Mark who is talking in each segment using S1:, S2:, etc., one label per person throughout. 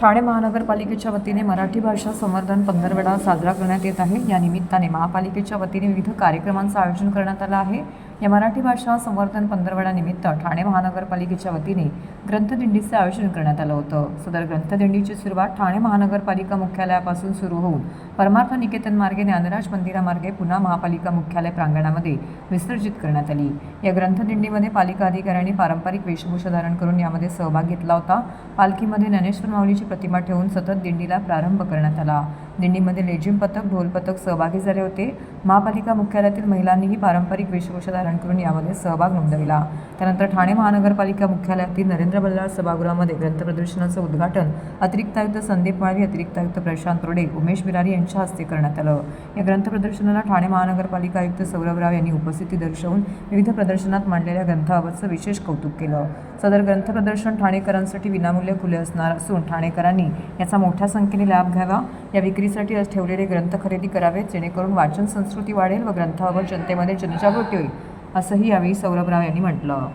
S1: ठाणे महानगरपालिकेच्या वतीने मराठी भाषा संवर्धन पंधरवडा साजरा करण्यात येत आहे. या निमित्ताने महापालिकेच्या वतीने विविध कार्यक्रमांचं आयोजन करण्यात आलं आहे. या मराठी भाषा संवर्धन पंधरवड्यानिमित्त ठाणे महानगरपालिकेच्या वतीने ग्रंथदिंडीचे आयोजन करण्यात आलं होतं. सदर ग्रंथदिंडीची सुरुवात ठाणे महानगरपालिका मुख्यालयापासून सुरू होऊन परमार्थ निकेतन मार्गे ज्ञानराज मंदिरामार्गे पुन्हा महापालिका मुख्यालय प्रांगणामध्ये विसर्जित करण्यात आली. या ग्रंथदिंडीमध्ये पालिका अधिकाऱ्यांनी पारंपरिक वेशभूषा धारण करून यामध्ये सहभाग घेतला होता. पालखीमध्ये ज्ञानेश्वर माऊलीची प्रतिमा ठेवून सतत दिंडीला प्रारंभ करण्यात आला. दिंडीमध्ये लेझिम पथक ढोल पथक सहभागी झाले होते. महापालिका मुख्यालयातील महिलांनीही पारंपरिक वेशभूषा धारण करून यामध्ये सहभाग नोंदविला. त्यानंतर ठाणे महानगरपालिका मुख्यालयातील नरेंद्र बल्लाळ सभागृहामध्ये ग्रंथ प्रदर्शनाचं उद्घाटन अतिरिक्त आयुक्त संदीप माळवी अतिरिक्त आयुक्त प्रशांत रोडे उमेश बिरारी यांच्या हस्ते करण्यात आलं. या ग्रंथ प्रदर्शनाला ठाणे महानगरपालिका आयुक्त सौरभ राव यांनी उपस्थिती दर्शवून विविध प्रदर्शनात मांडलेल्या ग्रंथाबाबतचं विशेष कौतुक केलं. सदर ग्रंथ प्रदर्शन ठाणेकरांसाठी विनामूल्य खुले असणार असून ठाणेकरांनी याचा मोठ्या संख्येने लाभ घ्यावा. या विक्रीसाठी आज ठेवलेले ग्रंथ खरेदी करावेत जेणेकरून वाचन संस्कृती वाढेल व ग्रंथाबाबत जनतेमध्ये जनजागृती होईल असंही यावेळी सौरभराव यांनी म्हटलं.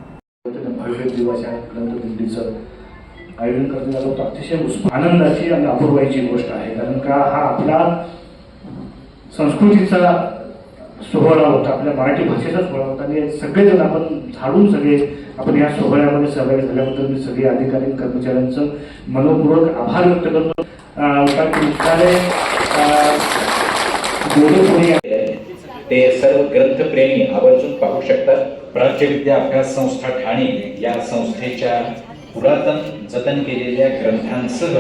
S2: आयोजन करण्यात आलं होतं. अतिशय आनंदाची आणि अपूर्वाईची गोष्ट आहे कारण का हा आपला संस्कृतीचा सोहळा होता आपल्या मराठी भाषेचा सोहळा होता. आणि सगळेजण आपण झाडून सगळे आपण या सोहळ्यामध्ये सहभागी झाल्याबद्दल मी सगळे अधिकारी कर्मचाऱ्यांचं मनपूर्वक आभार व्यक्त करतो.
S3: ते सर्व ग्रंथप्रेमी आवर्जून पाहू शकतात. प्राच्यविद्या अभ्यास संस्था ठाणे या संस्थेच्या पुरातन जतन केलेल्या ग्रंथांसह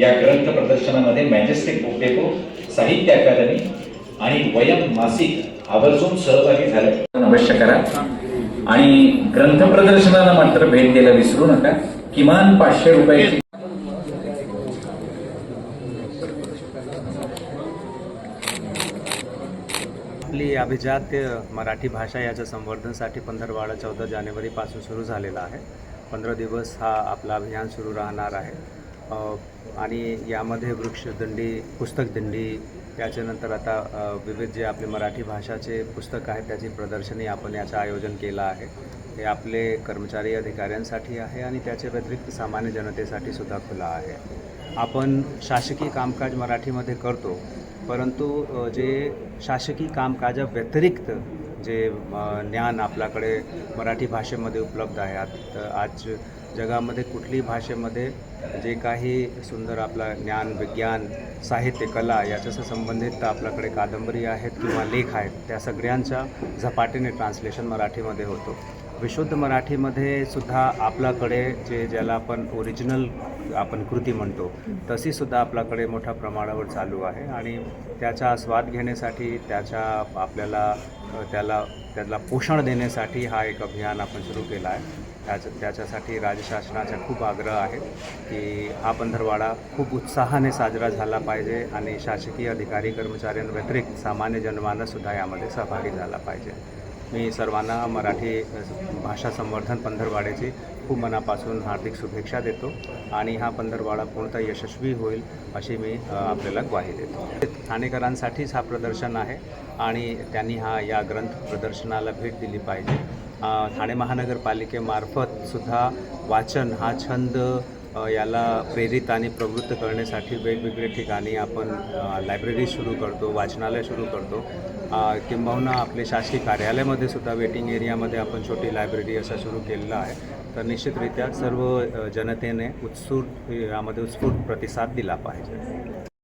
S3: या ग्रंथ प्रदर्शनामध्ये majestic book depot Sahitya Akademi आणि वयम मासिक आवर्जून सहभागी झाले. अवश्य करा. आणि ग्रंथ प्रदर्शनाला मात्र भेट द्यायला विसरू नका. किमान पाचशे रुपयाची
S4: आपली अभिजात्य मराठी भाषा याच्या संवर्धनसाठी पंधरवाडा चौदा जानेवारीपासून सुरू झालेला आहे. पंधरा दिवस हा आपला अभियान सुरू राहणार आहे. आणि यामध्ये वृक्षदिंडी पुस्तकदिंडी त्याच्यानंतर आता विविध जे आपले मराठी भाषाचे पुस्तक आहेत त्याची प्रदर्शनी आपण याचं आयोजन केलं आहे. हे आपले कर्मचारी अधिकाऱ्यांसाठी आहे आणि त्याच्या व्यतिरिक्त सामान्य जनतेसाठी सुद्धा खुला आहे. आपण शासकीय कामकाज मराठीमध्ये करतो परंतु जे शासकीय कामकाजा व्यतिरिक्त जे ज्ञान आपल्याकडे मराठी भाषेमध्ये उपलब्ध आहे आत आज जगामध्ये कुठली भाषेमध्ये जे काही सुंदर आपला ज्ञान विज्ञान साहित्य कला याच्याशी संबंधित आपल्याकडे कादंबरी आहेत किंवा लेख आहेत त्या सगळ्यांच्या झपाटीने ट्रान्सलेशन मराठीमध्ये होतो. विशुद्ध मराठीमध्ये सुद्धा आपल्याकडे जे ज्याला आपण ओरिजिनल आपण कृती म्हणतो तशी सुद्धा आपल्याकडे मोठ्या प्रमाणावर चालू आहे. आणि त्याचा स्वाद घेण्यासाठी त्याच्या आपल्याला त्याला त्याला पोषण देण्यासाठी हा एक अभियान आपण सुरू केला आहे. त्याच्या त्याच्यासाठी राज्य शासनाचा खूप आग्रह आहे की हा पंधरवाडा खूप उत्साहाने साजरा झाला पाहिजे आणि शासकीय अधिकारी कर्मचाऱ्यांव्यतिरिक्त सामान्य जनमानससुद्धा यामध्ये सहभागी झाला पाहिजे. मी सर्वांना मराठी भाषा संवर्धन पंधरवाड्याची खूप मनापासून हार्दिक शुभेच्छा देतो आणि हा पंधरवाडा पूर्णतः यशस्वी होईल अशी मी आपल्याला ग्वाही देतो. ठाणेकरांसाठीच हा प्रदर्शन आहे आणि त्यांनी हा या ग्रंथ प्रदर्शनाला भेट दिली पाहिजे. ठाणे महानगरपालिकेमार्फत सुद्धा वाचन हा छंद याला प्रेरित आणि प्रवृत्त करण्यासाठी वेगवेगळ्या ठिकाणी आपण लायब्ररी सुरू करतो वाचनालय सुरू करतो. किंबहुना आपले शासकीय कार्यालयामध्ये सुद्धा वेटिंग एरियामध्ये आपण छोटी लायब्ररी असा सुरू केलेला आहे. तर निश्चितरित्या सर्व जनतेने उत्स्फूर्त यामध्ये उत्स्फूर्त प्रतिसाद दिला पाहिजे.